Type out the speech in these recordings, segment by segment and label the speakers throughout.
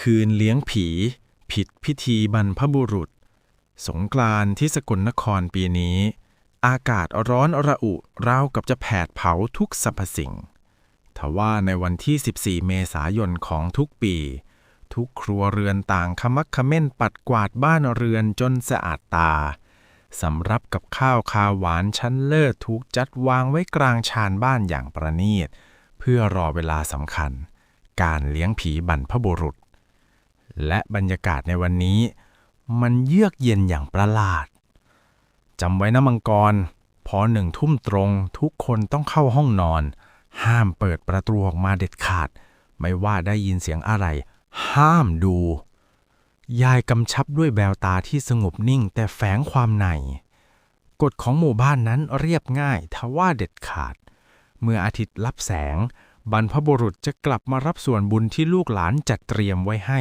Speaker 1: คืนเลี้ยงผี ผิดพิธีบรรพบุรุษ สงกรานที่สกลนครปีนี้ อากาศร้อนระอุราวกับจะแผดเผาทุกสรรพสิ่งทว่าในวันที่ 14 เมษายนของทุกปี ทุกครัวเรือนต่างขมักเขม้นปัดกวาดบ้านเรือนจนสะอาดตาสำรับกับข้าวคาวหวานชั้นเลิศถูกจัดวางไว้กลางชานบ้านอย่างประณีต เพื่อรอเวลาสำคัญ การเลี้ยงผีบรรพบุรุษ และบรรยากาศในวันนี้ มันเยือกเย็นอย่างประหลาดจำไว้นะมังกร พอหนึ่งทุ่มตรงทุกคนต้องเข้าห้องนอน ห้ามเปิดประตูออกมาเด็ดขาด ไม่ว่าได้ยินเสียงอะไร ห้ามดู ยายกำชับด้วยแววตาที่สงบนิ่งแต่แฝงความในกฎของหมู่บ้านนั้นเรียบง่ายทว่าเด็ดขาด เมื่ออาทิตย์ลับแสง บรรพบุรุษจะกลับมารับส่วนบุญที่ลูกหลานจัดเตรียมไว้ให้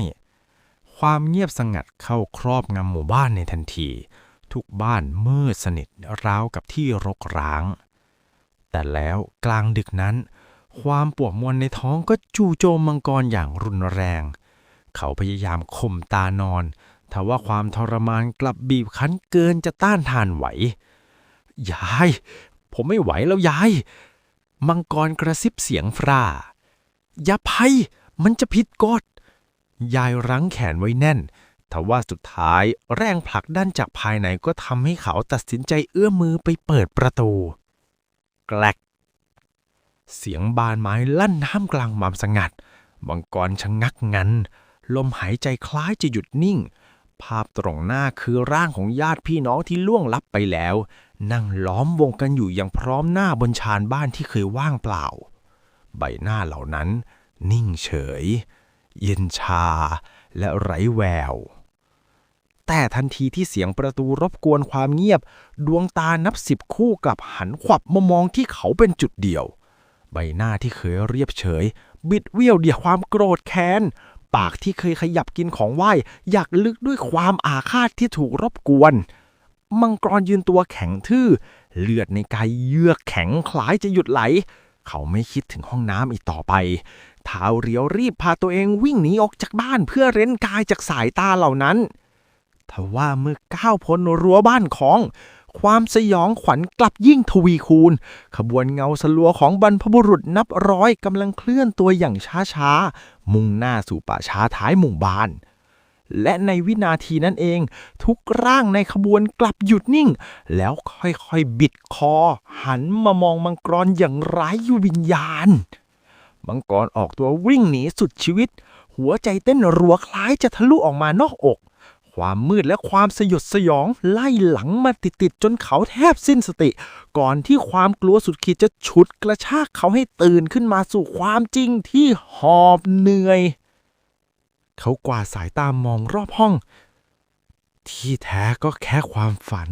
Speaker 1: ความเงียบสงัดเข้าครอบงำหมู่บ้านในทันที ทุกบ้านมืดสนิทราวกับที่รกร้าง แต่แล้วกลางดึกนั้น ความปวดมวลในท้องก็จู่โจมมังกรอย่างรุนแรง เขาพยายามข่มตานอนทว่าความทรมานกลับบีบคั้นเกินจะต้านทานไหวยาย ผมไม่ไหวแล้วยาย มังกรกระซิบเสียงฟราอย่าภัย มันจะผิดกฎ ยายรั้งแขนไว้แน่นทว่าสุดท้ายแรงผลักดันจากภายในก็ทำให้เขาตัดสินใจเอื้อมมือไปเปิดประตู แกลก เสียงบานไม้ลั่นท่ามกลางความสงัดมังกรชะงักงัน ลมหายใจคล้ายจะหยุดนิ่ง ภาพตรงหน้าคือร่างของญาติพี่น้องที่ล่วงลับไปแล้ว นั่งล้อมวงกันอยู่อย่างพร้อมหน้าบนชานบ้านที่เคยว่างเปล่า ใบหน้าเหล่านั้น นิ่งเฉย เย็นชา และไร้แวว แต่ทันทีที่เสียงประตูรบกวนความเงียบ ดวงตานับสิบคู่กลับหันขวับมามองที่เขาเป็นจุดเดียว ใบหน้าที่เคยเรียบเฉย บิดเวี่ยวเดียวความโกรธแค้น ปากที่เคยขยับกินของไหวอยากลึกด้วยความอาฆาตที่ถูกรบกวน มังกรยืนตัวแข็งทื่อ เลือดในกายเยือกแข็งคล้ายจะหยุดไหลเขาไม่คิดถึงห้องน้ำอีกต่อไป ท้าเรียวรีบพาตัวเองวิ่งหนีออกจากบ้านเพื่อเร้นกายจากสายตาเหล่านั้นทว่าเมื่อก้าวพ้นรั้วบ้านของ ความสยองขวัญกลับยิ่งทวีคูณ ขบวนเงาสลัวของบรรพบุรุษนับร้อยกำลังเคลื่อนตัวอย่างช้าๆ มุ่งหน้าสู่ป่าช้าท้ายหมู่บ้านและในวินาทีนั้นเอง ทุกร่างในขบวนกลับหยุดนิ่ง แล้วค่อยๆ บิดคอ หันมามองมังกรอย่างไร้วิญญาณ มังกรออกตัววิ่งหนีสุดชีวิต หัวใจเต้นรัวคล้ายจะทะลุออกมานอกอก ความมืดและความสยดสยองไล่หลังมาติดๆจนเขาแทบสิ้นสติ ก่อนที่ความกลัวสุดขีดจะฉุดกระชากเขาให้ตื่นขึ้นมาสู่ความจริงที่หอบเหนื่อย เขากวาดสายตามองรอบห้อง ที่แท้ก็แค่ความฝัน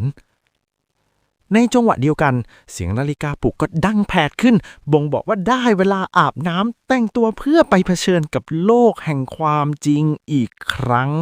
Speaker 1: ในจังหวะเดียวกัน เสียงนาฬิกาปลุกก็ดังแผดขึ้น บ่งบอกว่าได้เวลาอาบน้ำแต่งตัวเพื่อไปเผชิญกับโลกแห่งความจริงอีกครั้ง